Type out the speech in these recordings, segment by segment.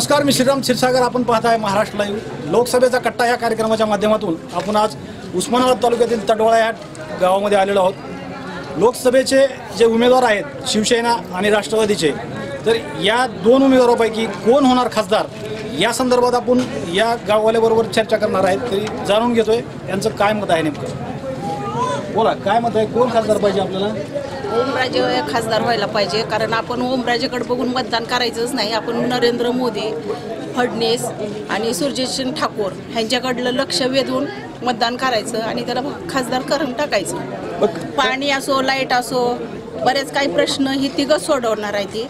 नमस्कार मी श्रीराम क्षीरसागर. आपण पाहताय महाराष्ट्र लाईव्ह लोकसभेचा कट्टा या कार्यक्रमाच्या माध्यमातून आपण आज उस्मानाबाद तालुक्यातील तडोळा या गावामध्ये आलेलो आहोत. लोकसभेचे जे उमेदवार आहेत शिवसेना आणि राष्ट्रवादीचे तर या दोन उमेदवारापैकी कोण होणार खासदार? या संदर्भात आपण या गाववाल्याबरोबर चर्चा करणार आहेत. तरी जाणून घेतोय यांचं काय मत आहे नेमकं? बोला काय मत आहे? कोण खासदार पाहिजे आपल्याला? ओमराजे खासदार व्हायला पाहिजे कारण आपण ओमराजेकडे बघून मतदान करायचंच नाही. आपण नरेंद्र मोदी फडणीस आणि सुरजितसिंग ठाकूर ह्यांच्याकडलं लक्ष वेधून मतदान करायचं आणि त्याला खासदार करून टाकायचं. पाणी असो लाइट असो बरेच काही प्रश्न ही तिघं सोडवणार आहे ती.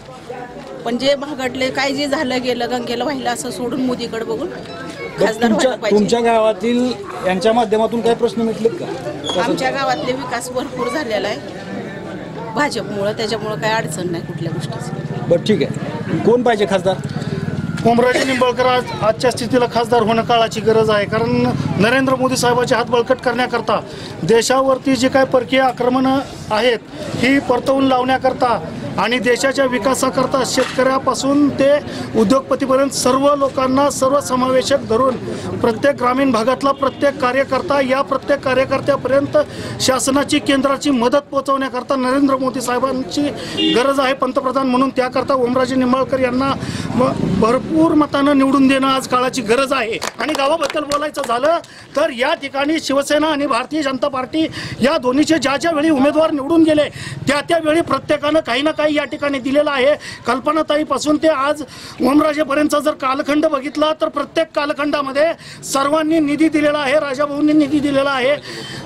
पण जे महागडले काय जे झालं गेलं गंगेलं व्हायला असं सोडून मोदीकडे बघून खासदार तुमच्या गावातील यांच्या माध्यमातून काही प्रश्न मिटलेत का? आमच्या गावातले विकास भरपूर झालेला आहे. भाजपमुळं त्याच्यामुळं काही अडचण नाही कुठल्या गोष्टीची. बरं ठीक आहे. कोण पाहिजे खासदार? ओमराजे निंबाळकर आज आजच्या स्थितीला खासदार होणं काळाची गरज आहे. कारण नरेंद्र मोदी साहेबांचे हात बळकट करण्याकरता देशावरती जे काही परकीय आक्रमणं आहेत ही परतवून लावण्याकरता आणि देशाच्या विकासाकरता शेतकऱ्यापासून ते उद्योगपतीपर्यंत सर्व लोकांना सर्व समावेशक धरून प्रत्येक ग्रामीण भागातला प्रत्येक कार्यकर्ता या प्रत्येक कार्यकर्त्यापर्यंत शासनाची केंद्राची मदत पोहोचवण्याकरता नरेंद्र मोदी साहेबांची गरज आहे पंतप्रधान म्हणून. त्याकरता ओमराजे निंबाळकर यांना म भरपूर मतानं निवडून देणं आज काळाची गरज आहे. आणि गावाबद्दल बोलायचं झालं तर या ठिकाणी शिवसेना आणि भारतीय जनता पार्टी या दोन्हीचे ज्या ज्या वेळी उमेदवार निवडून गेले त्या त्यावेळी प्रत्येकानं काही ना काही काही या ठिकाणी दिलेलं आहे. कल्पनाताईपासून ते आज ओमराजेपर्यंतचा जर कालखंड बघितला तर प्रत्येक कालखंडामध्ये सर्वांनी निधी दिलेला आहे राजाभाऊंनी निधी दिलेला आहे.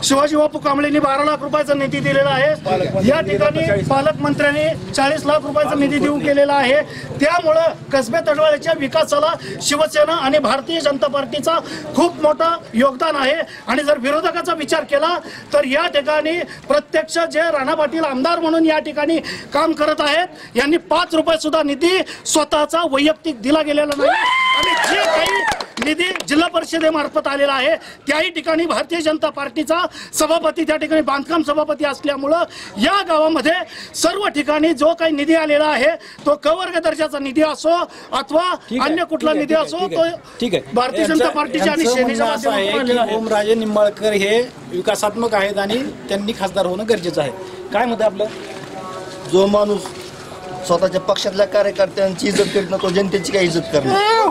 शिवाजी बापू कांबळेंनी बारा लाख रुपयाचा निधी दिलेला आहे. या ठिकाणी पालकमंत्र्यांनी चाळीस लाख रुपयाचा निधी देऊ केलेला आहे. त्यामुळं कसबे तडवाळ्याच्या विकासाला शिवसेना आणि भारतीय जनता पार्टीचा खूप मोठा योगदान आहे. आणि जर विरोधकाचा विचार केला तर या ठिकाणी प्रत्यक्ष जे राणा पाटील आमदार म्हणून या ठिकाणी काम करत आहेत यांनी पाच रुपये सुद्धा निधी स्वतःचा वैयक्तिक दिला गेलेला नाही. आणि जे काही निधी जिल्हा परिषदेमार्फत आलेला आहे. त्याही ठिकाणी भारतीय जनता पार्टीचा सभापती त्या ठिकाणी बांधकाम सभापती असल्यामुळं या गावामध्ये सर्व ठिकाणी जो काही निधी आलेला आहे तो क वर्ग दर्जाचा निधी असो अथवा अन्य कुठला निधी असो तो ठीक आहे. भारतीय जनता पार्टीच्या आणि सेनेच्या. ओमराजे निंबाळकर हे विकासात्मक आहेत आणि त्यांनी खासदार होणं गरजेचं आहे. काय मत आपलं? जो माणूस स्वतःच्या पक्षातल्या कार्यकर्त्यांची इज्जत करीत नाही तो जनतेची काय इज्जत करणार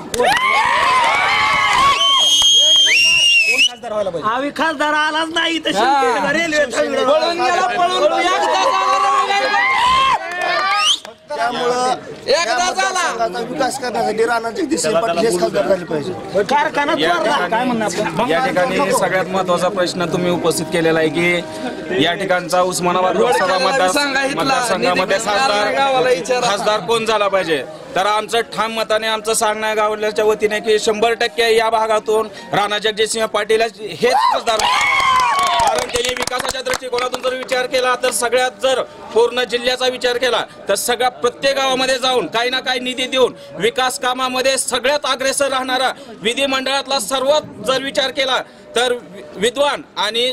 कोण खासदार व्हायला पाहिजे. आम्ही खासदार आलाच नाही तर रेल्वे पळून गेला पळून त्यामुळं या मतदारसंघाचा विकास करण्यासाठी राणा जगदीश पाटील हेच खासदार झाले पाहिजे. कारखाना चोरला. काय म्हणणं आपलं? या ठिकाणी सगळ्यात महत्त्वाचा प्रश्न तुम्ही उपस्थित केलेला आहे की या ठिकाणचा उस्मानाबाद लोकसभा मतदार मतदारसंघामध्ये खासदार खासदार कोण झाला पाहिजे? तर आमचं ठाम मताने आमचं सांगणं गावल्याच्या वतीने की शंभर टक्के या भागातून राणा जगजितसिंह पाटील हेच खासदार कारण त्यांनी विकासाच्या दृष्टिकोनातून जर विचार केला तर सगळ्यात जर पूर्ण जिल्ह्याचा विचार केला तर सगळ्या प्रत्येक गावामध्ये जाऊन काही ना काही निधी देऊन विकास कामामध्ये सगळ्यात अग्रेसर राहणारा विधिमंडळातला सर्वात जर विचार केला तर विद्वान आणि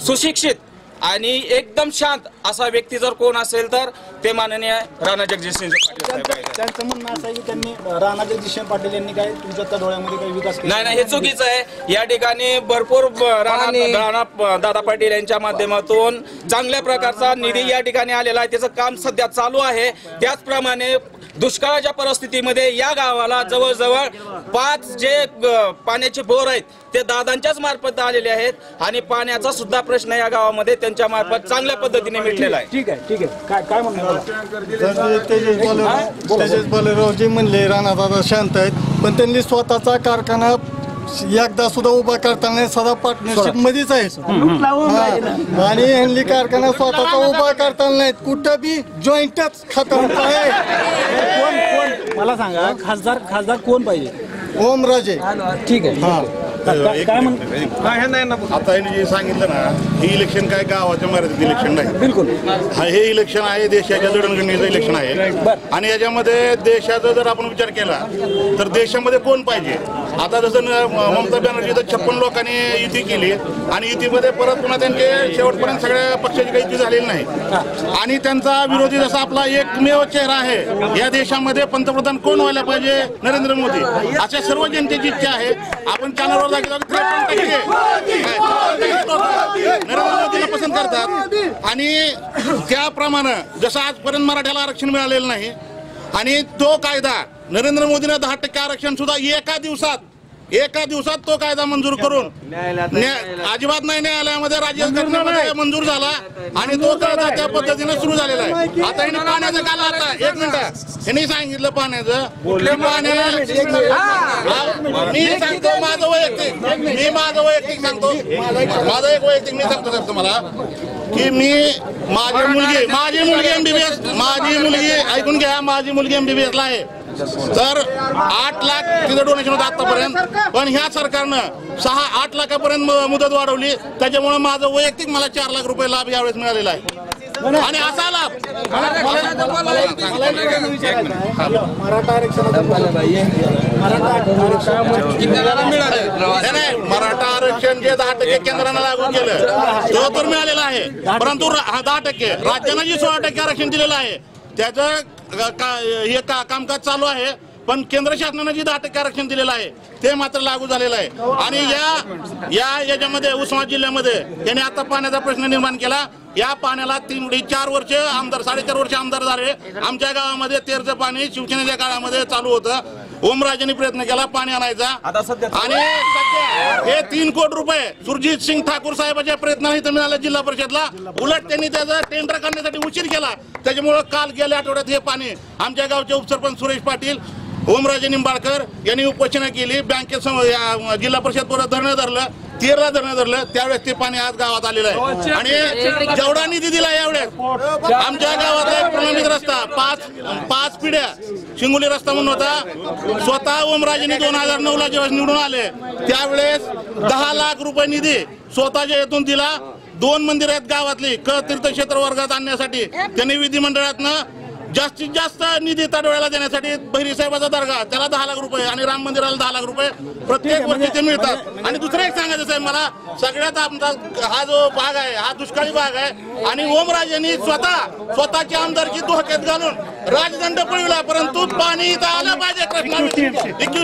सुशिक्षित आणि एकदम शांत असा व्यक्ती जर कोण असेल तर ते माननीय राणा जगजितसिंह पाटील साहेब आहेत. त्यांचं म्हणणं असं आहे की त्यांनी राणा पाटील यांनी काय तुमच्या तडोळ्यामध्ये काही विकास केला? नाही नाही हे चुकीचं आहे. या ठिकाणी भरपूर ब- राणा दादा पाटील यांच्या माध्यमातून चांगल्या प्रकारचा निधी या ठिकाणी आलेला आहे. त्याचं काम सध्या चालू आहे. त्याचप्रमाणे दुष्काळाच्या परिस्थितीमध्ये या गावाला जवळजवळ पाच जे ग- पाण्याचे बोर आहेत ते दादांच्याच मार्फत आलेले आहेत आणि पाण्याचा सुद्धा प्रश्न या गावामध्ये त्यांच्या मार्फत चांगल्या पद्धतीने मिटलेला आहे. ठीक आहे ठीक आहे. काय काय म्हणणं आहे? आपलं? तर तेजस बालेराव तेजस बालेराव जे म्हणले राणादादा शांत आहेत पण त्यांनी स्वतःचा कारखाना एकदा सुद्धा उभा करताना सदा पार्टनरशिप मध्येच आहे. हा. आणि ह्यांनी कारखाना स्वतःचा उभा करताना नाहीत. कुठं बी जॉईंटच खतम आहे. कोण कोण? मला सांगा खासदार खासदार कोण पाहिजे? ओमराजे. ठीक आहे ठीक आहे. काय- काय म्हण आता यांनी जे सांगितलं ना हे इलेक्शन काय गावाच्या मर्यादित इलेक्शन नाही. बिलकुल. हा हे इलेक्शन आहे देशाच्या जडणघडणीचं इलेक्शन आहे. आणि याच्यामध्ये देशाचा जर आपण विचार केला तर देशामध्ये कोण पाहिजे? आता जसं न- ममता बॅनर्जी तर छप्पन लोकांनी युती केली आणि युतीमध्ये परत पुन्हा त्यांचे शेवटपर्यंत सगळ्या पक्षाची काही युती झालेली नाही. आणि त्यांचा विरोधी जसा आपला एकमेव चेहरा आहे या देशामध्ये पंतप्रधान कोण व्हायला पाहिजे? नरेंद्र मोदी. अशा सर्व जनतेची इच्छा आहे. आपण चॅनलवर नरेंद्र मोदीला पसंत करतात. आणि त्याप्रमाणे जसं आजपर्यंत मराठ्याला आरक्षण मिळालेलं नाही आणि तो कायदा नरेंद्र मोदीने दहा टक्के आरक्षण सुद्धा एका दिवसात एका दिवसात तो कायदा मंजूर करून न्या- अजिबात नाही न्यायालयामध्ये राज्य घटनेमध्ये मंजूर झाला आणि तो कायदा त्या पद्धतीने सुरू झालेला आहे. आता यांनी पाण्याचं काल आता एक मिनिट. यांनी सांगितलं पाण्याचं. कुठल्या पाण्याला मी सांगतो माझं वैयक्तिक. मी माझं वैयक्तिक सांगतो. माझं एक वैयक्तिक मी सांगतो सर तुम्हाला. की मी माझी मुलगी माझी मुलगी एमबीबीएस माझी मुलगी ऐकून घ्या माझी मुलगी एमबीबीएस ला आहे. तर आठ लाख तिथं डोनेशन होतं आतापर्यंत. पण ह्या सरकारनं सहा आठ लाखापर्यंत मुदत वाढवली. त्याच्यामुळे माझं वैयक्तिक मला चार लाख रुपये लाभ यावेळेस मिळालेला आहे. आणि असा लाभ. मराठा आरक्षण जे दहा टक्के केंद्रानं लागू केलं तो तर मिळालेला आहे. परंतु दहा टक्के राज्यानं जे सोळा टक्के आरक्षण दिलेलं आहे त्याचं का- हे का- कामकाज चालू आहे पण केंद्र शासनानं जे दहा टक्के आरक्षण दिलेलं आहे ते मात्र लागू झालेलं आहे. आणि या या याच्यामध्ये उस्मा जिल्ह्यामध्ये त्यांनी आता पाण्याचा प्रश्न निर्माण केला. या पाण्याला तीन चार वर्ष आमदार साडेचार वर्ष आमदार झाले. आमच्या गावामध्ये तेरचं पाणी शिवसेनेच्या काळामध्ये चालू होतं. ओमराजेंनी प्रयत्न केला पाणी आणायचा. आता सध्या आणि सध्या हे तीन कोटी रुपये सुरजित सिंग ठाकूर साहेबांच्या प्रयत्नाने इथं मिळालं जिल्हा परिषदला. उलट त्यांनी त्याचा टेंडर करण्यासाठी उशीर केला. त्याच्यामुळं काल गेल्या आठवड्यात हे पाणी आमच्या गावचे उपसरपंच सुरेश पाटील ओमराजे निंबाळकर यांनी उपोषणा केली. बँकेसमोर जिल्हा परिषद धरणं धरलं. तेरला धरणं धरलं त्यावेळेस ते पाणी आज गावात आलेलं आहे. आणि जेवढा निधी दिला यावेळेस आमच्या गावातला एक प्रलंबित रस्ता पाच पाच पिढ्या शिंगोली रस्ता म्हणून होता. स्वतः ओमराजेंनी दोन हजार नऊ ला जेव्हा निवडून आले त्यावेळेस दहा लाख रुपये निधी स्वतःच्या येथून दिला. दोन मंदिर आहेत गावातली क तीर्थक्षेत्र वर्गात आणण्यासाठी. त्यांनी विधिमंडळातनं जास्तीत जास्त निधी ताडोळ्याला देण्यासाठी बहिरी साहेबाचा दर्गा त्याला दहा लाख रुपये आणि राम मंदिराला दहा लाख रुपये प्रत्येक वर्षी ते मिळतात. आणि दुसरं एक सांगायचं साहेब मला सगळ्यात आमचा हा जो भाग आहे हा दुष्काळी भाग आहे. आणि ओमराजेंनी स्वतः स्वतःची आमदारकी धोक्यात घालून राजदंड पळविला परंतु पाणी इथं आलं पाहिजे.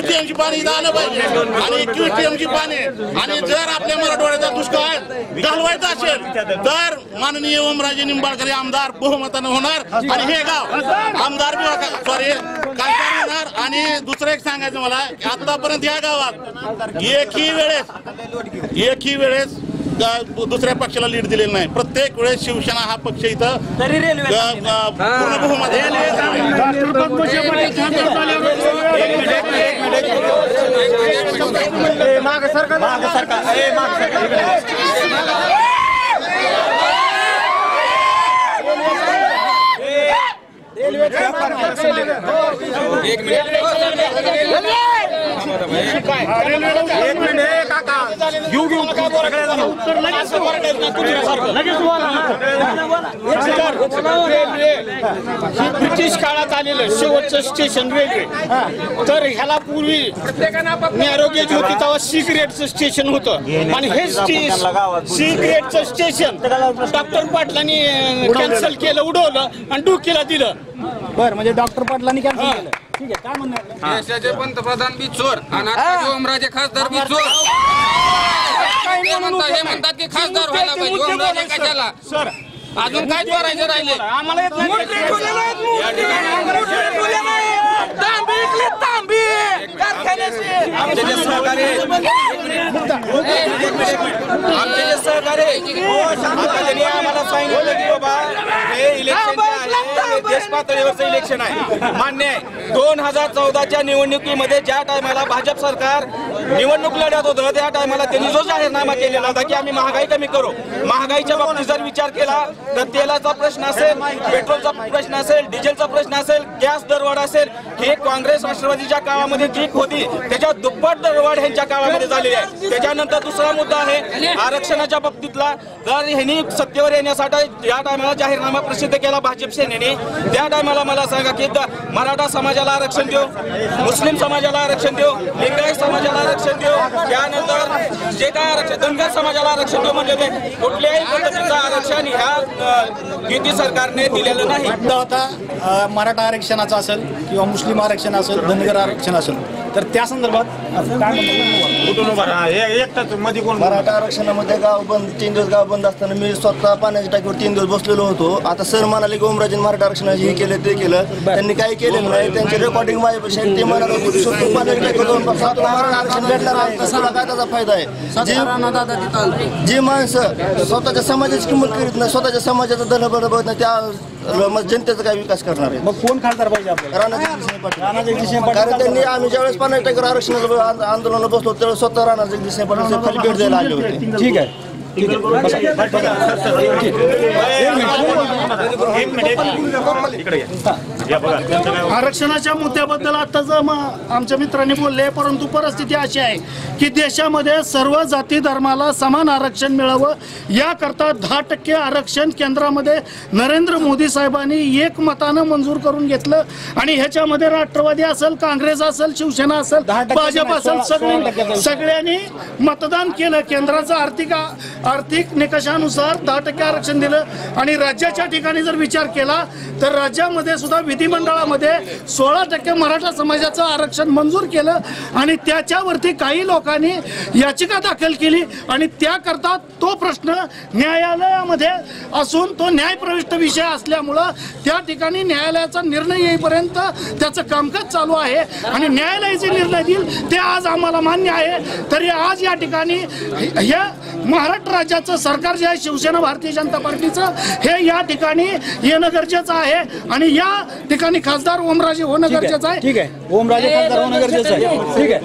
टीएमची पाणी इथं आलं पाहिजे. आणि एकवीस टीएमची पाणी. आणि जर आपल्या मराठवाड्याचा दुष्काळ घालवायचा असेल तर माननीय ओमराजे निंबाळकर आमदार बहुमतानं होणार. आणि हे गाव आमदार सॉरी खासदार आणि दुसरं एक सांगायचं मला आतापर्यंत या गावात एकही वेळेस एकही वेळेस दुसऱ्या पक्षाला लीड दिलेलं नाही. प्रत्येक वेळेस शिवसेना हा पक्ष इथं तरी रेल्वे ग- ग- पूर्ण बहुमत ब्रिटिश काळात आलेलं शेवटचं स्टेशन रेल्वे तर ह्याला पूर्वी नॅरो गेज होती तेव्हा सिगरेटचं स्टेशन होतं. आणि हे सिगरेटचं स्टेशन डॉक्टर पाटलांनी कॅन्सल केलं उडवलं आणि डुकीला दिलं. बरं म्हणजे डॉक्टर पाटलांनी कॅन्सल केलं. देशाचे पंतप्रधान बी चोर आणि आताचे ओमराजे खासदार बी चोर. ते म्हणतात हे म्हणतात की खासदार व्हायला पाहिजे ओमराजे कशाला? सर. अजून काय चोरायचे राहिले? आम्हाला येत नाही. तांबी इकली तांबी. कारखान्याची. आमचे जे सहकारी आमचे जे सहकारी आता त्यांनी आम्हाला सांगितलं की बाबा हे इलेक्शन प्रदेश पातळीवरचं इलेक्शन आहे. मान्य आहे. दोन हजार चौदाच्या निवडणुकीमध्ये ज्या टायमाला भाजप सरकार निवडणूक लढत होतं त्या टायमाला त्यांनी जो जाहीरनामा केलेला होता की आम्ही महागाई कमी करू. महागाईच्या बाबतीत जर विचार केला तर तेलाचा प्रश्न असेल पेट्रोलचा प्रश्न असेल डिझेलचा प्रश्न असेल गॅस दरवाढ असेल हे काँग्रेस राष्ट्रवादीच्या काळामध्ये जी होती त्याच्या दुप्पट दरवाढ ह्यांच्या काळामध्ये झालेली आहे. त्याच्यानंतर दुसरा मुद्दा आहे आरक्षणाच्या बाबतीतला. तर ह्यांनी सत्तेवर येण्यासाठी या टायमाला जाहीरनामा प्रसिद्ध केला भाजप सेनेने त्या टायमाला मला सांगा की मराठा समाजाला आरक्षण देऊ मुस्लिम समाजाला आरक्षण देऊ लिंगायत समाजाला आरक्षण देऊ त्यानंतर जे काय आरक्षण धनगर समाजाला आरक्षण देऊ म्हणजे ते कुठल्याही पद्धतीचं आरक्षण ह्या युती सरकारने दिलेलं नाही. आता मराठा आरक्षणाचं असेल किंवा मुस्लिम आरक्षण असेल धनगर आरक्षण असेल तर त्या संदर्भात मराठा आरक्षणामध्ये गाव बंद तीन दिवस गाव बंद असताना मी स्वतः पाण्याच्या टाकीवर तीन दिवस बसलेलो होतो. आता सर म्हणाले की ओमराजेन मराठा आरक्षणाचे हे केलं ते केलं. त्यांनी काही केलेलं नाही त्यांचे रेकॉर्डिंग माझ्यापेक्षा ते म्हणाले पाण्याच्या टाकीवर जाऊन बसा, तुला मराठा आरक्षण भेटणार आहे. तर तुला काय त्याचा फायदा आहे? जी जी माणसं स्वतःच्या समाजाची किंमत करीत नाही स्वतःच्या समाजाचा धन बरोबर नाही त्या मग जनतेचा काय विकास करणार आहे? मग कोण खासदार पाहिजे आपल्याला? राणा पाटील. कारण त्यांनी आम्ही ज्यावेळेस पाण्याच्या टाकीवर आरक्षणाचं आंद- आंदोलनाला बसलो त्यावेळेस स्वतः राणा जगदीशसिंह पाटील साहेब खाली भेट द्यायला आले होते. ठीक आहे. ठीक आहे. आरक्षणाच्या मुद्द्याबद्दल आता जर आमच्या मित्रांनी बोलले परंतु परिस्थिती अशी आहे की देशामध्ये सर्व जाती धर्माला समान आरक्षण मिळावं याकरता दहा टक्के आरक्षण केंद्रामध्ये नरेंद्र मोदी साहेबांनी एक मतानं मंजूर करून घेतलं. आणि ह्याच्यामध्ये राष्ट्रवादी असेल काँग्रेस असेल शिवसेना असेल भाजप असेल सगळे. सगळ्यांनी मतदान केलं. केंद्राचं आर्थिक आर्थिक निकषानुसार दहा टक्के आरक्षण दिलं. आणि राज्याच्या ठिकाणी जर विचार केला तर राज्यामध्ये सुद्धा विधिमंडळामध्ये सोळा टक्के मराठा समाजाचं आरक्षण मंजूर केलं आणि त्याच्यावरती काही लोकांनी याचिका दाखल केली. आणि त्याकरता तो प्रश्न न्यायालयामध्ये असून तो न्यायप्रविष्ट विषय असल्यामुळं त्या ठिकाणी न्यायालयाचा निर्णय येईपर्यंत त्याचं कामकाज चालू आहे. आणि न्यायालय जे निर्णय देईल ते आज आम्हाला मान्य आहे. तरी आज या ठिकाणी हे महाराष्ट्र राज्याचं सरकार जे आहे शिवसेना भारतीय जनता पार्टीचं हे या ठिकाणी येणं गरजेचं आहे. आणि या ठिकाणी खासदार ओमराजे होणं गरजेचं आहे. ठीक आहे. ओमराजे खासदार होणं गरजेचं आहे. ठीक आहे.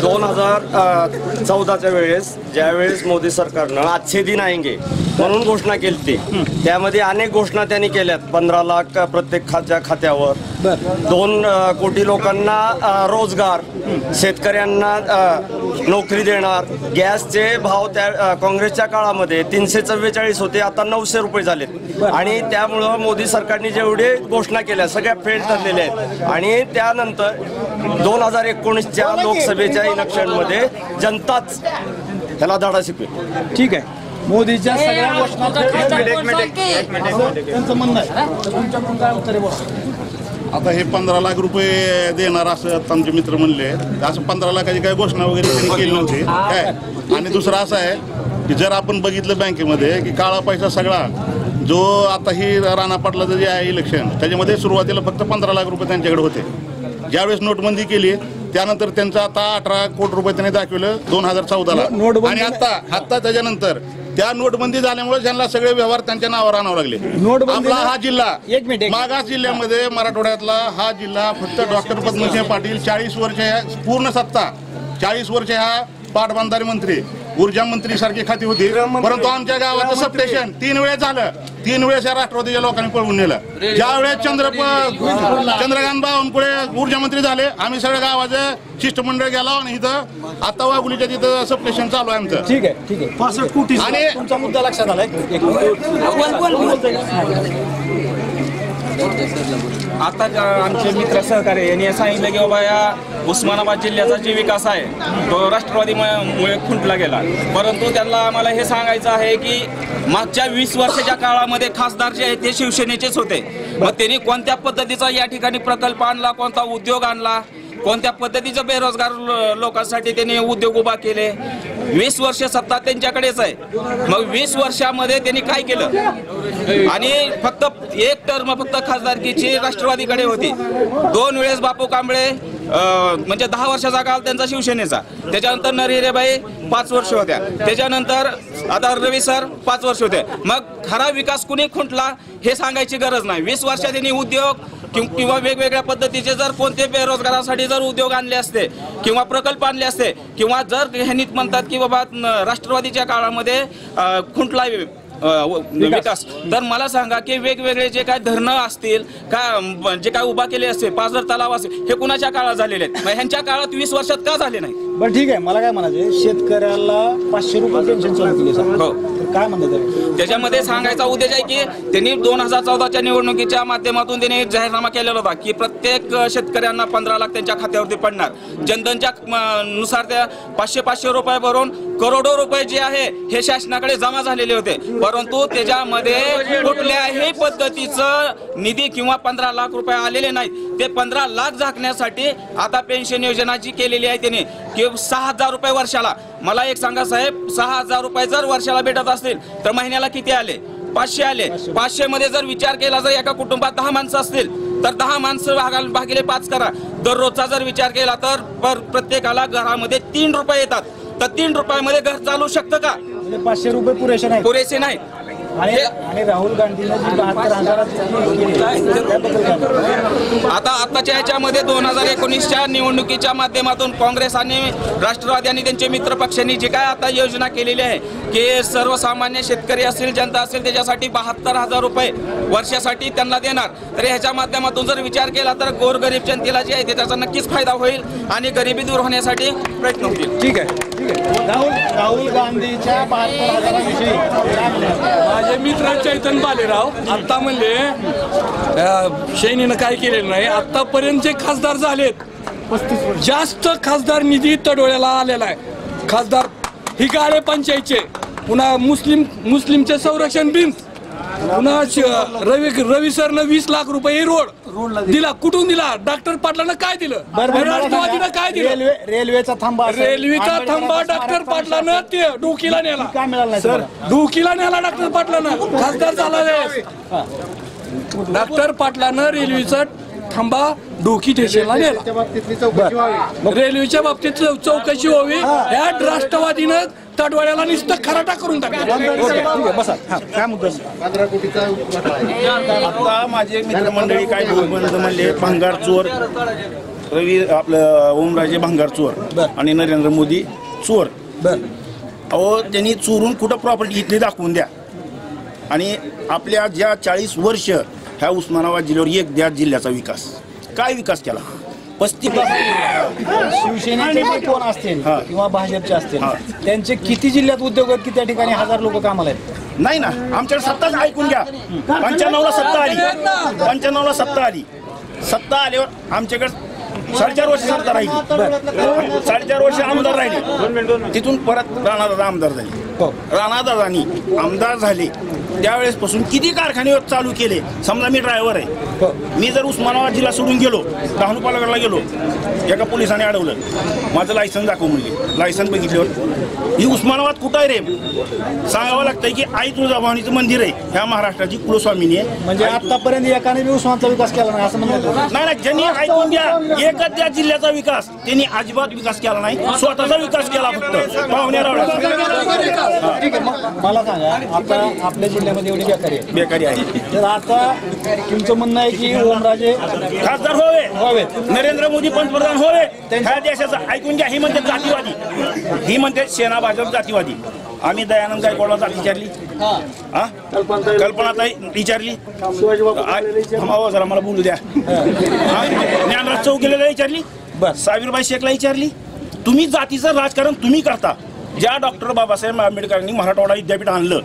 दोन हजार चौदाच्या वेळेस ज्यावेळेस मोदी सरकारनं आजचे दिन आएंगे म्हणून घोषणा केली ती त्यामध्ये अनेक घोषणा त्यांनी केल्यात. पंधरा लाख प्रत्येक खात्या खात्यावर. दोन कोटी लोकांना रोजगार. शेतकऱ्यांना नोकरी देणार. गॅसचे भाव त्या काँग्रेसच्या काळामध्ये तीनशे चव्वेचाळीस होते आता नऊशे रुपये झालेत. आणि त्यामुळं मोदी सरकारने जेवढे घोषणा केल्या सगळ्या फेल ठरलेल्या आहेत. आणि त्यानंतर दोन हजार एकोणीसच्या लोकसभेच्या इलेक्शनमध्ये जनताच ह्याला धडा शिकवेल. ठीक आहे. मोदीच्या सगळ्या घोषणा त्यांचं म्हणणं आहे. तुमच्याकडून काय उत्तर आहे बोला. आता हे पंधरा लाख रुपये देणार असं आमचे मित्र म्हणले. असं पंधरा लाखाची काही घोषणा वगैरे त्यांनी केली नव्हती. काय? आणि दुसरं असं आहे की जर आपण बघितलं बँकेमध्ये की काळा पैसा सगळा जो आता ही राणा पाटलाचं जे आहे इलेक्शन त्याच्यामध्ये सुरुवातीला फक्त पंधरा लाख रुपये त्यांच्याकडे होते. ज्यावेळेस नोटबंदी केली त्यानंतर त्यांचं आता अठरा कोटी रुपये त्यांनी दाखवलं दोन हजार चौदाला. आणि आता आता त्याच्यानंतर त्या नोटबंदी झाल्यामुळे त्यांना सगळे व्यवहार त्यांच्या नावावर आणावे लागले. नोटबंदी- आपला हा जिल्हा. एक मिनिट, एक- मागास जिल्ह्यामध्ये मराठवाड्यातला हा जिल्हा फक्त डॉक्टर पद्मसिंह पाटील चाळीस वर्ष ह्या पूर्ण सत्ता चाळीस वर्ष ह्या पाटबंधारे मंत्री. ऊर्जा मंत्री सारखी खाती होती. परंतु आमच्या गावाचं सबस्टेशन तीन वेळेस झालं. तीन वेळेस या राष्ट्रवादीच्या लोकांनी पळवून नेलं. ज्या वेळेस चंद्र चंद्रकांत बावनकुळे ऊर्जा मंत्री झाले. आम्ही सगळ्या गावाचं शिष्टमंडळ गेलो आणि इथं आता वाघुलीच्या तिथं सबस्टेशन चालू आहे आमचं. ठीक आहे ठीक आहे. पासष्ट कोटी आणि तुमचा मुद्दा लक्षात आलाय एक आता का आमचे मित्र सहकार्य यांनी सांगितलं की बाबा या उस्मानाबाद जिल्ह्याचा जे विकास आहे तो राष्ट्रवादीमुळे खुंटला गेला. परंतु त्यांना आम्हाला हे सांगायचं आहे की मागच्या वीस वर्षाच्या काळामध्ये खासदार जे आहेत ते शिवसेनेचेच होते. मग त्यांनी कोणत्या पद्धतीचा या ठिकाणी प्रकल्प आणला कोणता उद्योग आणला? कोणत्या पद्धतीचं बेरोजगार लोकांसाठी त्यांनी उद्योग उभा केले? वीस वर्ष सत्ता त्यांच्याकडेच आहे. मग वीस वर्षामध्ये त्यांनी काय केलं? आणि फक्त एक टर्म फक्त खासदारकीची राष्ट्रवादीकडे होती. दोन वेळेस बापू कांबळे म्हणजे दहा वर्षाचा काल त्यांचा शिवसेनेचा. त्याच्यानंतर नरहिरेबाई पाच वर्ष होत्या. त्याच्यानंतर आता रवी सर पाच वर्ष होते. मग खरा विकास कुणी खुंटला हे सांगायची गरज नाही. वीस वर्षात त्यांनी उद्योग किं- किंवा वेगवेगळ्या पद्धतीचे जर कोणते बेरोजगारासाठी जर उद्योग आणले असते किंवा प्रकल्प आणले असते किंवा जर ह्यांनी म्हणतात की बाबा राष्ट्रवादीच्या काळामध्ये खुंटला विकास. तर मला सांगा की वेगवेगळे जे काय धरणं असतील का जे काय उभा केले असतील पाझर तलाव असतील हे कुणाच्या काळात झालेले आहेत? ह्यांच्या काळात वीस वर्षात का झाले नाही बरं ठीक आहे. मला काय म्हणायचं शेतकऱ्याला पाचशे रुपये पेन्शन चालू केली सर. हो. तर काय म्हणतात त्याला? त्याच्यामध्ये सांगायचा उद्देश आहे की त्यांनी दोन हजार चौदाच्या निवडणुकीच्या माध्यमातून त्यांनी जाहीरनामा केलेला होता की प्रत्येक अ, शेतकऱ्यांना पंधरा लाख त्यांच्या खात्यावरती पडणार. जनधनच्या नुसार त्या पाचशे पाचशे रुपये भरून करोडो रुपये जे आहे हे शासनाकडे जमा झालेले होते. परंतु त्याच्यामध्ये कुठल्याही पद्धतीचं निधी किंवा पंधरा लाख रुपये आलेले नाहीत. ते पंधरा लाख झाकण्यासाठी आता पेन्शन योजना जी केलेली आहे त्यांनी की सहा हजार रुपये वर्षाला. मला एक सांगा साहेब सहा हजार रुपये जर वर्षाला भेटत असतील तर महिन्याला किती आले? पाचशे आले. पाचशे मध्ये जर विचार केला जर एका कुटुंबात दहा माणसं असतील तर दहा माणसं भागाल- भागिले पाच करा. दररोजचा जर विचार केला तर पर- प्रत्येकाला घरामध्ये तीन रुपये येतात. तर तीन रुपयामध्ये घर चालू शकतं का? पाचशे रुपये पुरेसे नाही पुरेसे नाही आणि आणि राहुल गांधीनं जी बहात्तर हजाराची केली, त्याबद्दल काय म्हणतात? आता आताच्या ह्याच्यामध्ये दोन हजार एकोणीसच्या निवडणुकीच्या माध्यमातून काँग्रेस आणि राष्ट्रवादी आणि त्यांचे मित्र पक्षांनी जी काय आता योजना केलेली आहे की सर्वसामान्य शेतकरी असतील जनता असेल त्याच्यासाठी बहात्तर हजार रुपये वर्षासाठी त्यांना देणार तर ह्याच्या माध्यमातून जर विचार केला तर गोरगरीब जनतेला जे आहे ते त्याचा नक्कीच फायदा होईल आणि गरिबी दूर होण्यासाठी प्रयत्न होतील ठीक आहे राहुल राहुल गांधीच्या बहात्तर हजाराविषयी माझे मित्र चैतन बालेराव आत्ता म्हणले शैनीनं काय केलेलं नाही आत्तापर्यंत जे खासदार झालेत जास्त खासदार निधी तडोळ्याला आलेला आहे. खासदार हिगाळे पंचायतचे पुन्हा मुस्लिम मुस्लिमचे संरक्षण बिन पुन्हा श- रवी रवी सरनं वीस लाख रुपये रोड दिला. कुठून दिला? डॉक्टर पाटलानं काय दिलं? राष्ट्रवादीनं काय दिलं? रेल्वे रेल्वेचा थांबा रेल्वेचा थांबा डॉक्टर पाटलानं ते डोकीला नेला. काय मिळालं नाही सर? डोकीला नेला डॉक्टर पाटलानं. खासदार झाला वेळेस. डॉक्टर पाटलानं रेल्वेचा थांबा डोकी स्टेशनला नेला. रेल्वेच्या बाबतीत चौकशी व्हावी. या राष्ट्रवादीनं तडवाड्याला नुसतं खराटा करून टाकला. बसा. हा, काय मुद्दा आता माझे मित्रमंडळी काय म्हणले भंगार चोर. रवी आपलं ओमराजे भंगार चोर आणि नरेंद्र मोदी चोर. बर. अहो त्यांनी चोरून कुठं प्रॉपर्टी घेतली दाखवून द्या. आणि आपल्या ज्या चाळीस वर्ष ह्या उस्मानाबाद जिल्ह्यावर एक द्या जिल्ह्याचा विकास. काय विकास केला? पस्तीस शिवसेनेचे जे कोण असतील. किंवा भाजपचे असतील. त्यांचे किती जिल्ह्यात उद्योग आहेत की त्या ठिकाणी हजार लोक कामाला आहेत नाही ना आमच्याकडे सत्ताच ऐकून घ्या पंच्याण्णवला सत्ता आली पंच्याण्णवला सत्ता आली सत्ता आल्यावर आमच्याकडे साडेचार वर्ष सत्ता राहिली साडेचार वर्ष आमदार राहिले तिथून परत राणादादा आमदार झाले. राणादादानी आमदार झाले. त्यावेळेस पासून किती कारखाने चालू केले? समजा मी ड्रायव्हर. आहे. मी जर उस्मानाबाद जिल्हा सोडून गेलो डहाणू पालगडला गेलो एका पोलिसाने अडवलं. माझं लायसन दाखव म्हणले. लायसन बघितल्यावर. ही उस्मानाबाद कुठं आहे रे? सांगावं लागतंय की आई तुळजाभवानीचं मंदिर आहे. ह्या महाराष्ट्राची कुलस्वामिनी आहे. म्हणजे आतापर्यंत एकाने बी उस्मानचा विकास केला नाही असं म्हणतात. नाही नाही ज्यांनी ऐकून घ्या. एकच त्या जिल्ह्याचा विकास त्यांनी अजिबात विकास केला नाही. स्वतःचा विकास केला फक्त. पाहुण्या ठीक आहे मग मला सांगा आता आपल्या जिल्ह्यामध्ये एवढी बेकारी आहे. बेकारी आहे. तर आता तुमचं म्हणणं आहे की ओमराजे खासदार होवे व्हावेत. नरेंद्र मोदी पंतप्रधान होवे ह्या देशाचा ऐकून घ्या ही म्हणते जातीवादी. ही म्हणते सेना भाजप जातीवादी. आम्ही दयानंद गायकवाडला जाती विचारली. हा. कल्पनाताई विचारली. आ- थांबा जरा मला बोलू द्या? ज्ञानराज चौकेला विचारली. बर. सावीरबाई शेखला विचारली. तुम्ही जातीचं राजकारण तुम्ही करता. ज्या डॉक्टर बाबासाहेब आंबेडकरांनी मराठवाडा विद्यापीठ आणलं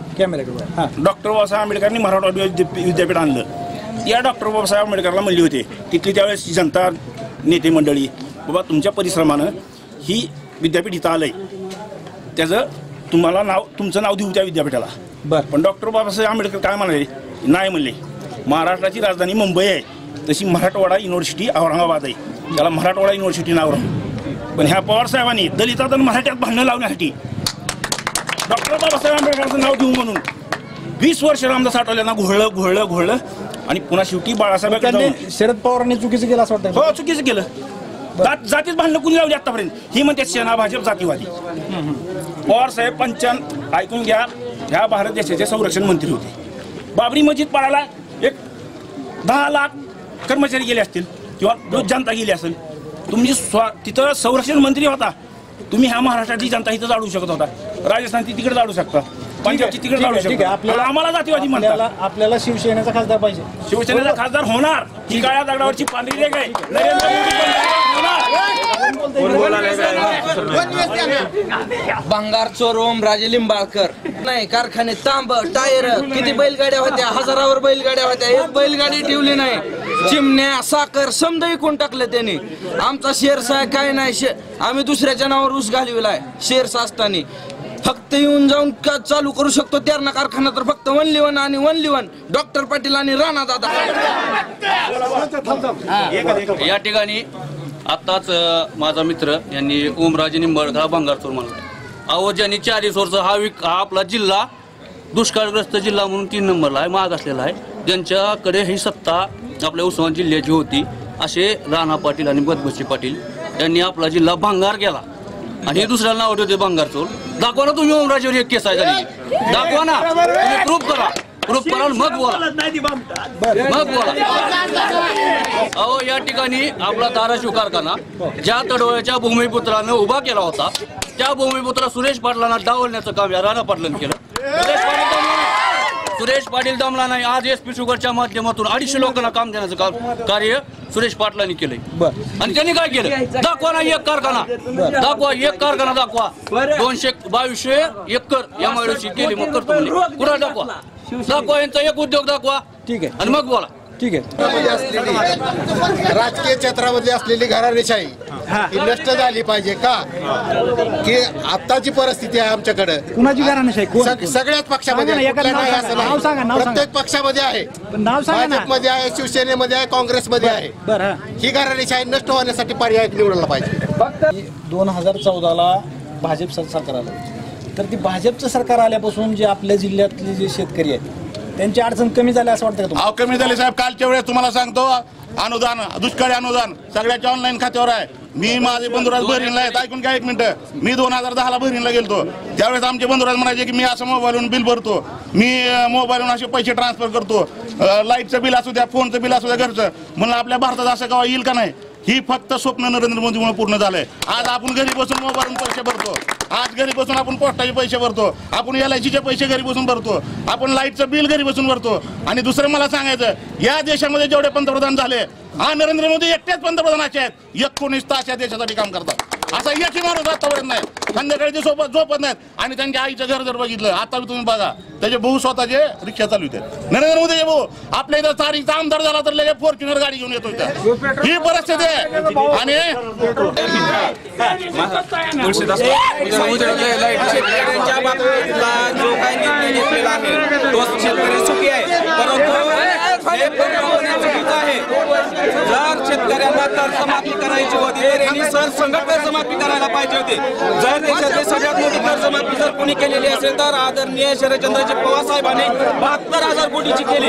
हा डॉक्टर बाबासाहेब आंबेडकरांनी मराठवाडा विद्या- विद्यापीठ आणलं. या डॉक्टर बाबासाहेब आंबेडकरला म्हणले होते तिथली त्यावेळेस जनता नेते मंडळी बाबा तुमच्या परिश्रमानं ही विद्यापीठ इथं आलंय. त्याचं तुम्हाला नाव तुमचं नाव देऊ त्या विद्यापीठाला. बर. पण डॉक्टर बाबासाहेब आंबेडकर काय म्हणाले? नाही म्हणले. महाराष्ट्राची राजधानी मुंबई आहे. तशी मराठवाडा युनिव्हर्सिटी औरंगाबाद आहे. त्याला मराठवाडा युनिव्हर्सिटी नाव राहू. पण ह्या पवार साहेबांनी दलितात आणि मराठ्यात भांडणं लावण्यासाठी डॉक्टर बाबासाहेब आंबेडकरांचं नाव देऊ म्हणून वीस वर्ष रामदास आठवल्यांना घोळलं घोळलं घोळलं आणि पुन्हा शेवटी बाळासाहेब त्यांनी शरद पवारांनी चुकीचं केलं असं वाटतं हो चुकीचं केलं. जात जातीत भांडणं कुणी लावली आतापर्यंत? ही म्हणते सेना भाजप जातीवादी. पवार साहेब पंचान ऐकून घ्या. ह्या भारत देशाचे संरक्षण मंत्री होते. बाबरी मस्जिद पाडायला एक दहा लाख कर्मचारी गेले असतील किंवा जनता गेली असेल. तुम्ही स्वा तिथं संरक्षण मंत्री होता तुम्ही ह्या महाराष्ट्राची जनता इथं जाडू शकत होता राजस्थान ती तिकडे जाडू शकता पंजाबची तिकडे जाडू शकता आपल्याला आम्हाला जातीवादी म्हणतात आपल्याला शिवसेनेचा खासदार पाहिजे शिवसेनेचा खासदार होणार ही काळ्या दगडावरची पांढरी रेख आहे नरेंद्र मोदी पण होणार. भंगार चोर ओमराजे लिंबाळकर नाही कारखाने तांब टायर किती बैलगाड्या होत्या हजारावर बैलगाड्या होत्या एक बैलगाडी ठेवली नाही. चिमण्या साखर समजा विकून टाकलं त्यांनी? आमचा शेअर्स आहे काय नाही शे- आम्ही दुसऱ्याच्या नावावर ऊस घालविलाय शेअर्स असताना. फक्त येऊन जाऊन का चालू करू शकतो? त्यांना कारखाना तर फक्त वन लिवन आणि वन लिवन डॉक्टर पाटील आणि राणा दादा. या ठिकाणी आत्ताच माझा मित्र यांनी ओमराजे निंबाळकर हा भंगार म्हणला अहो ज्यांनी चाळीस हा विक हा आपला जिल्हा दुष्काळग्रस्त जिल्हा म्हणून तीन नंबरला आहे मागासलेला आहे. ज्यांच्याकडे ही सत्ता आपल्या उस्मान जिल्ह्याची होती असे राणा पाटील आणि बदबशी पाटील यांनी आपला जिल्हा भांगार केला. आणि हे दुसऱ्याला नाव ठेवते भांगार चोर. दाखवा ना तुम्ही ओमराजेवर एक केस आहे झाली दाखवा ना. तुम्ही प्रूफ करा. प्रूफ करा मग बोला. मग बोला. अहो या ठिकाणी आपला धाराशिव कारखाना ज्या तडवळ्याच्या भूमिपुत्रानं उभा केला होता त्या भूमिपुत्र सुरेश पाटलांना डावलण्याचं काम या राणा पाटलांनी केलं. सुरेश पाटील दमला- सुरेश पाटील दमला नाही आज एस पी शुगरच्या माध्यमातून अडीचशे लोकांना काम देण्याचं काम कार्य सुरेश पाटलांनी केलंय. आणि त्यांनी काय केलं? दाखवा ना एक कारखाना. दाखवा एक कारखाना दाखवा. दोनशे बावीसशे एकर या माळूची केली मग करतो कुणा दाखवा? दाखवा यांचा एक उद्योग दाखवा. ठीक आहे. आणि मग बोला. ठीक आहे राजकीय क्षेत्रामध्ये असलेली घराणेशाही ही नष्ट झाली पाहिजे का की आत्ताची परिस्थिती आहे आमच्याकडे कुणाची घराणेशाही? सग- सगळ्याच पक्षामध्ये सांगा ना, एखादं कुठल्या नाव नाही सांगा. असं नाव सांगा, नाव नाही सांगा. प्रत्येक पक्षामध्ये आहे पण नाव सांगा ना. भाजपमध्ये आहे शिवसेनेमध्ये आहे काँग्रेसमध्ये आहे बरं हा. ही घराणेशाही नष्ट होण्यासाठी पर्याय निवडला पाहिजे दोन हजार चौदाला भाजप सर- सरकार आलं तर ती भाजपचं सरकार आल्यापासून जे आपल्या जिल्ह्यातले जे शेतकरी आहेत त्यांची अडचण कमी झाली असं वाटतं का तुम्हाला? अहो कमी झाले साहेब. कालच्या वेळेस तुम्हाला सांगतो अनुदान दुष्काळी अनुदान सगळ्याच्या ऑनलाईन खात्यावर आहे. मी माझे बंधुराज बहिणीला आहेत. ऐकून काय एक मिनिट. मी दोन हजार दहाला बहिणीला गेलतो. त्यावेळेस आमचे बंधुराज म्हणायचे की मी असं मोबाईलवरून बिल भरतो. मी अं, मोबाईलवरून असे पैसे ट्रान्सफर करतो. अं, लाईटचं बिल असू द्या फोनचं बिल असू द्या घरचं. म्हणून आपल्या भारतात असं केव्हा येईल का नाही? ही फक्त स्वप्न नरेंद्र मोदीमुळे पूर्ण झालंय. आज आपण घरी बसून मोबाईल पैसे भरतो. आज घरी बसून आपण पोस्टाचे पैसे भरतो. आपण एल आय सीचे पैसे घरी बसून भरतो. आपण लाईटचं बिल घरी बसून भरतो. आणि दुसरं मला सांगायचं या देशामध्ये जेवढे पंतप्रधान झाले हा नरेंद्र मोदी एकटेच पंतप्रधान असे आहेत. एकोणीस तास या देशासाठी काम करतात. असा याची माणूस आतापर्यंत नाही. संध्याकाळी ते सोबत झोपत नाहीत. आणि त्यांच्या आईचं घर जर बघितलं आता तुम्ही बघा त्याचे भाऊ स्वतःचे रिक्षा चालू नरेंद्र मोदी भाऊ. आपल्या इथं तारीखचा आमदार झाला तर लगेच फॉर्च्युनर गाडी घेऊन येतो इथं. ही परिस्थिती आहे. आणि जो काही निर्णय घेतलेला आहे तो शेतकरी सुखी आहे परंतु आहे? जर शेतकऱ्यांना कर्जमाफी करायची होती तर यांनी सर संघट कर्जमाफी करायला पाहिजे होती. जर देशातली सगळ्यात मोठी कर्जमाफी जर कोणी केलेली असेल तर आदरणीय शरदचंद्रजी पवार साहेबांनी बहात्तर हजार कोटीची केली.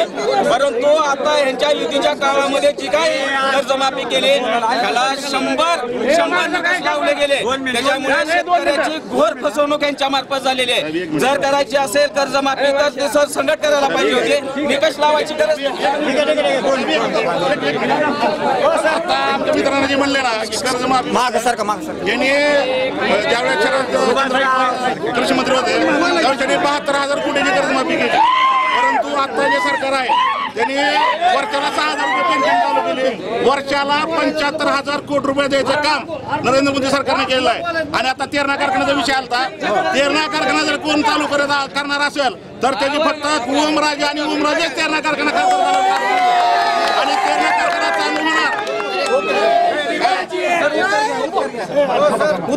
परंतु आता यांच्या युतीच्या काळामध्ये जी काही कर्जमाफी केली त्याला शंभर शंभर निकष लावले गेले. त्याच्यामुळे शेतकऱ्याची घोर फसवणूक यांच्या मार्फत झालेली आहे. जर करायची असेल कर्जमाफी तर ते सर संघट करायला पाहिजे होते. निकष लावायची गरज आमच्या मित्रांनी जे म्हणले ना की कर्जमाफी माग सारखं माग सारखं. यांनी ज्यावेळेस कृषी मंत्री होते त्यावेळेस बहात्तर हजार कोटीची कर्जमाफी केली. आता जे सरकार आहे. त्यांनी वर्षाला सहा हजार रुपये पेन्शन चालू केली. वर्षाला पंच्याहत्तर हजार कोटी रुपये द्यायचं काम नरेंद्र मोदी सरकारने केलेलं आहे. आणि आता तेरणा कारखान्याचा विषय आलता. तेरणा कारखाना जर कोण चालू करत करणार असेल तर त्याची फक्त ओमराजे आणि ओमराजेच तेरणा कारखाना आणि तेरणा कारखाना चालू होणार.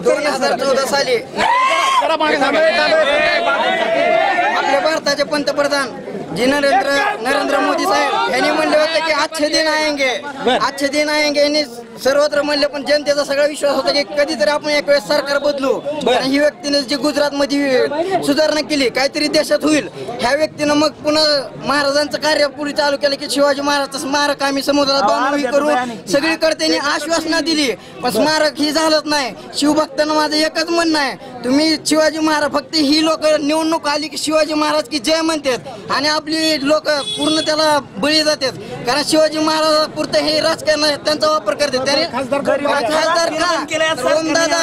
दोन हजार चौदा साली आपल्या भारताचे पंतप्रधान जी नरेंद्र नरेंद्र मोदी साहेब यांनी म्हणले होते की अच्छे दिन आएंगे. अच्छे दिन आएंगे यांनी सर्वत्र म्हणले पण जनतेचा सगळा विश्वास होता की कधीतरी आपण एक वेळेस सरकार बदलू. आणि ही व्यक्तीने जी गुजरात मध्ये सुधारणा केली काहीतरी देशात होईल. ह्या व्यक्तीनं मग पुन्हा महाराजांचं कार्य पुढे चालू केलं की शिवाजी महाराजचं स्मारक आम्ही समुद्रात बांधणी करू सगळीकडे त्यांनी आश्वासना दिली. पण स्मारक ही झालंच नाही. शिवभक्तांना माझं एकच म्हणणं आहे तुम्ही शिवाजी महाराज फक्त ही लोक निवडणूक आली की शिवाजी महाराज की जय म्हणतात. आणि आपली लोक पूर्ण त्याला बळी जातात. कारण शिवाजी महाराज पुरतं हे राजकारण त्यांचा वापर करतात. त्याने खासदार का? ओमदादा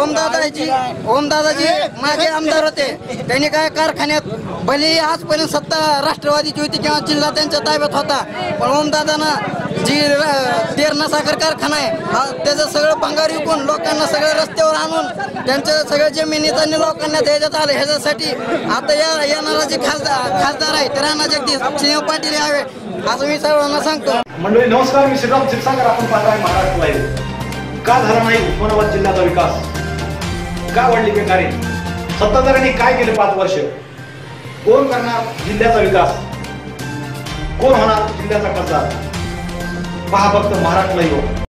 ओमदादाजी ओमदादाजी माझे आमदार होते. त्यांनी काय कारखान्यात भले आजपर्यंत सत्ता राष्ट्रवादीची होती किंवा जिल्हा त्यांच्या ताब्यात होता पण ओमदादानं जी तेरणा साखर कारखाना आहे त्याचं सगळं भंगार विकून लोकांना सगळं रस्त्यावर आणून त्यांच्या सगळ्या जमिनीत आणि लोकांना द्यायच्यात आलं. ह्याच्यासाठी आता या येणारा जे खासदार खासदार आहे ते राणा जगदीश सिंह पाटील यावे असं मी सर्वांना सांगतो. मंडळी नमस्कार. मी श्रीराम क्षीरसागर. आपण पाहताय महाराष्ट्र लाईव्ह का झाला नाही उस्मानाबाद जिल्ह्याचा विकास? का वाढली बेकारी? सत्ताधाऱ्यांनी काय केले पाच वर्ष? कोण करणार जिल्ह्याचा विकास? कोण होणार जिल्ह्याचा खासदार? पहा फक्त महाराष्ट्र लाईव्ह